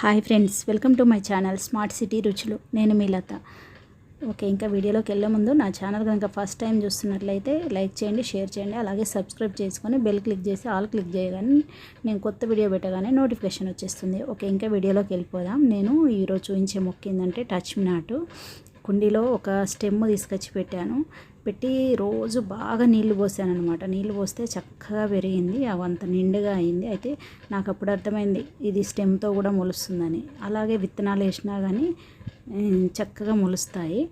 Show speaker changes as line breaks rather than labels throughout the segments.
Hi friends welcome to my channel smart city రుచులు. నేను మీ లత. Okay ఇంకా వీడియోలోకి వెళ్ళే ముందు నా ఛానల్ కనుక ఫస్ట్ టైం చూస్తున్నట్లయితే లైక్ చేయండి షేర్ చేయండి అలాగే సబ్స్క్రైబ్ చేసుకొని బెల్ క్లిక్ చేసి ఆల్ క్లిక్ చేయగానే నేను కొత్త వీడియో పెట్టగానే నోటిఫికేషన్ వచ్చేస్తుంది. ఓకే ఇంకా వీడియోలోకి వెళ్ళిపోదాం. నేను ఈరోజు చూపించే మొక్క ఏంటంటే టచ్ నాటు కుండీలో ఒక స్టెమ్ తీసుకొచ్చి పెట్టాను. పెట్టి రోజు బాగా నీళ్ళు పోసాను అనమాట నీళ్ళు పోస్తే చక్కగా పెరిగింది. అవంత నిండుగా అయింది. అయితే నాకు అప్పుడు అర్థమైంది ఇది స్టెమ్తో కూడా మొలుస్తుందని. అలాగే విత్తనాలు వేసినా కానీ చక్కగా మొలుస్తాయి.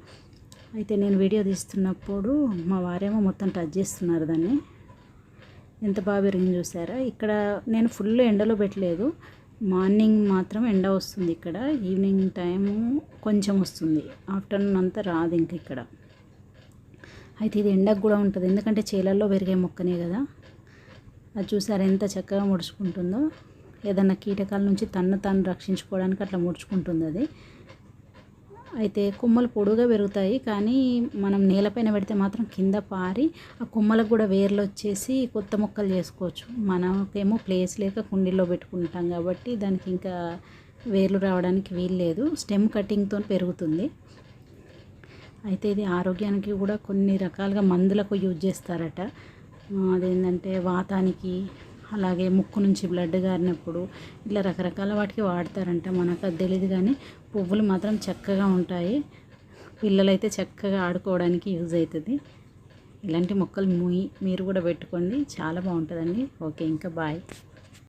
అయితే నేను వీడియో తీస్తున్నప్పుడు మా వారేమో మొత్తం టచ్ చేస్తున్నారు దాన్ని. ఎంత బాగా పెరిగింది చూసారా? ఇక్కడ నేను ఫుల్ ఎండలో పెట్టలేదు. మార్నింగ్ మాత్రం ఎండ వస్తుంది ఇక్కడ. ఈవినింగ్ టైము కొంచెం వస్తుంది. ఆఫ్టర్నూన్ అంతా రాదు ఇంక ఇక్కడ. అయితే ఇది ఎండకు కూడా ఉంటుంది. ఎందుకంటే చేలల్లో పెరిగే మొక్కనే కదా. అది చూసారు ఎంత చక్కగా ముడుచుకుంటుందో. ఏదన్నా కీటకాల నుంచి తన్ను తాను రక్షించుకోవడానికి అట్లా ముడుచుకుంటుంది అది. అయితే కొమ్మలు పొడుగా పెరుగుతాయి కానీ మనం నేలపైన పెడితే మాత్రం కింద పారి ఆ కొమ్మలకు కూడా వేర్లు వచ్చేసి కొత్త మొక్కలు చేసుకోవచ్చు. మనకేమో ప్లేస్ లేక కుండీలో పెట్టుకుంటాం కాబట్టి దానికి ఇంకా వేర్లు రావడానికి వీలు లేదు. స్టెమ్ కటింగ్తో పెరుగుతుంది. అయితే ఇది ఆరోగ్యానికి కూడా కొన్ని రకాలుగా మందులకు యూజ్ చేస్తారట. అదేంటంటే వాతానికి అలాగే ముక్కు నుంచి బ్లడ్ గారినప్పుడు ఇట్లా రకరకాల వాటికి వాడతారంట. మనకు అది తెలియదు కానీ పువ్వులు మాత్రం చక్కగా ఉంటాయి. పిల్లలైతే చక్కగా ఆడుకోవడానికి యూజ్ అవుతుంది. ఇలాంటి మొక్కలు మీరు కూడా పెట్టుకోండి. చాలా బాగుంటుందండి. ఓకే ఇంకా బాయ్